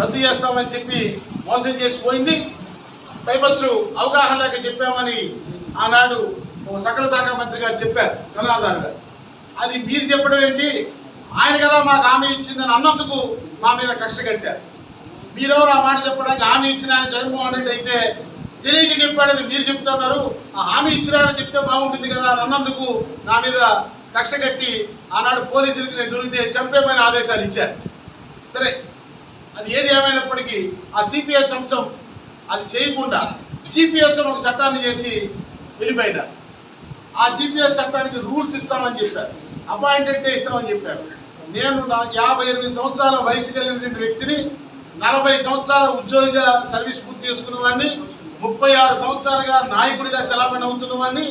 రద్దు చేస్తామని చెప్పి మోసం చేసిపోయింది పైపచ్చు అవగాహన లేక చెప్పామని ఆనాడు ఓ సకల శాఖ మంత్రి గారు చెప్పారు సలహాదారు గారు. అది మీరు చెప్పడం ఏంటి? ఆయన కదా మాకు హామీ ఇచ్చిందని అన్నందుకు మా మీద కక్ష కట్టారు. మీరెవరు ఆ మాట చెప్పడానికి హామీ ఇచ్చిన ఆయన జగన్మోహన్ రెడ్డి అయితే తెలియక చెప్పాడని మీరు చెప్తున్నారు. ఆ హామీ ఇచ్చినారని చెప్తే బాగుంటుంది కదా అని అన్నందుకు నా మీద కక్ష కట్టి ఆనాడు పోలీసులకి నేను దొరికితే చంపేమని ఆదేశాలు ఇచ్చారు. సరే అది ఏది ఏమైనప్పటికీ ఆ సిపిఎస్ అంశం అది చేయకుండా జీపీఎస్ ఒక చట్టాన్ని చేసి వెళ్ళిపోయినారు ఆ జీపీఎస్ చట్టానికి రూల్స్ ఇస్తామని చెప్పారు. అపాయింటెడ్ ఇస్తామని చెప్పారు. నేను నా యాభై ఎనిమిది సంవత్సరాల వయసు కలిగినటువంటి వ్యక్తిని నలభై సంవత్సరాల ఉద్యోగిగా సర్వీస్ పూర్తి చేసుకున్న వాడిని ముప్పై ఆరు సంవత్సరాలుగా నాయకుడిగా చలామణి అవుతున్న వాడిని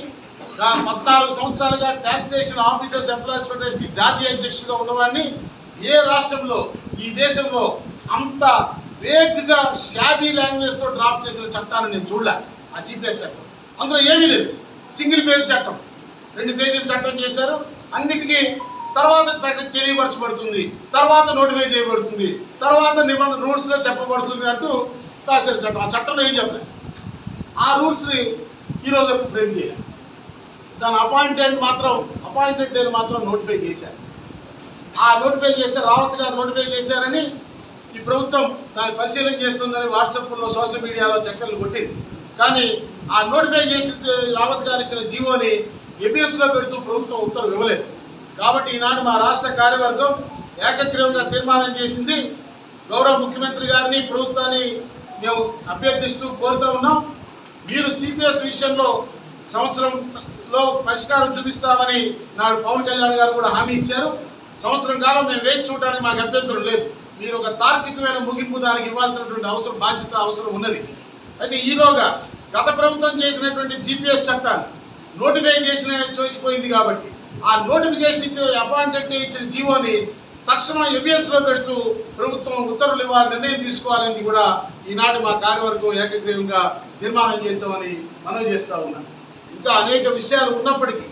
పద్నాలుగు సంవత్సరాలుగా ట్యాక్సేషన్ ఆఫీసర్స్ ఎంప్లాయీస్ ఫెడరేషన్ జాతీయ అధ్యక్షుడిగా ఉన్నవాడిని ఏ రాష్ట్రంలో ఈ దేశంలో అంత వేగ్గా షాబీ లాంగ్వేజ్తో డ్రాఫ్ట్ చేసిన చట్టాన్ని నేను చూడలే. ఆ జీపీఎస్ చట్టం. అందులో ఏమీ లేదు. సింగిల్ పేజ్ చట్టం. రెండు పేజీల చట్టం చేశారు. అన్నిటికీ తర్వాత ప్రకటన తెలియపరచబడుతుంది. తర్వాత నోటిఫై చేయబడుతుంది. తర్వాత నిబంధన రూల్స్లో చెప్పబడుతుంది అంటూ రాశారు చట్టం. ఆ చట్టంలో ఏం చెప్పలేదు ఆ రూల్స్ని ఈరోజు వరకు ఫ్రేమ్ చేయాలి. దాని అపాయింట్మెంట్ మాత్రం అపాయింట్మెంట్ మాత్రం నోటిఫై చేశారు. ఆ నోటిఫై చేస్తే రావత్ గారు నోటిఫై చేశారని ఈ ప్రభుత్వం దాన్ని పరిశీలన చేస్తుందని వాట్సాప్లో సోషల్ మీడియాలో చక్కర్లు కొట్టింది కానీ ఆ నోటిఫై చేసి రావత్ గారు ఇచ్చిన జీవోని ఎబిఎస్లో పెడుతూ ప్రభుత్వం ఉత్తర్వు ఇవ్వలేదు. కాబట్టి ఈనాడు మా రాష్ట్ర కార్యవర్గం ఏకగ్రీవంగా తీర్మానం చేసింది. గౌరవ ముఖ్యమంత్రి గారిని ప్రభుత్వాన్ని మేము అభ్యర్థిస్తూ కోరుతూ ఉన్నాం. మీరు సిపిఎస్ విషయంలో సంవత్సరంలో పరిష్కారం చూపిస్తామని నాడు పవన్ కళ్యాణ్ గారు కూడా హామీ ఇచ్చారు. సంవత్సరం కాలం మేము వేచి చూడడానికి మాకు అభ్యంతరం లేదు. మీరు ఒక తార్కికమైన ముగింపు దానికి ఇవ్వాల్సినటువంటి అవసరం బాధ్యత అవసరం ఉన్నది. అయితే ఈలోగా గత ప్రభుత్వం చేసినటువంటి జీపీఎస్ చట్టాన్ని నోటిఫై చేసిన చూసిపోయింది కాబట్టి ఆ నోటిఫికేషన్ ఇచ్చిన అపాయింటెడ్ ఇచ్చిన జీవోని తక్షణం ఎబిఎస్ పెడుతూ ప్రభుత్వం ఉత్తర్వులు ఇవ్వాలి నిర్ణయం తీసుకోవాలని కూడా ఈనాటి మా కార్యవర్గం ఏకగ్రీవంగా నిర్మాణం చేశామని మనం చేస్తా ఉన్నాం. ఇంకా అనేక విషయాలు ఉన్నప్పటికీ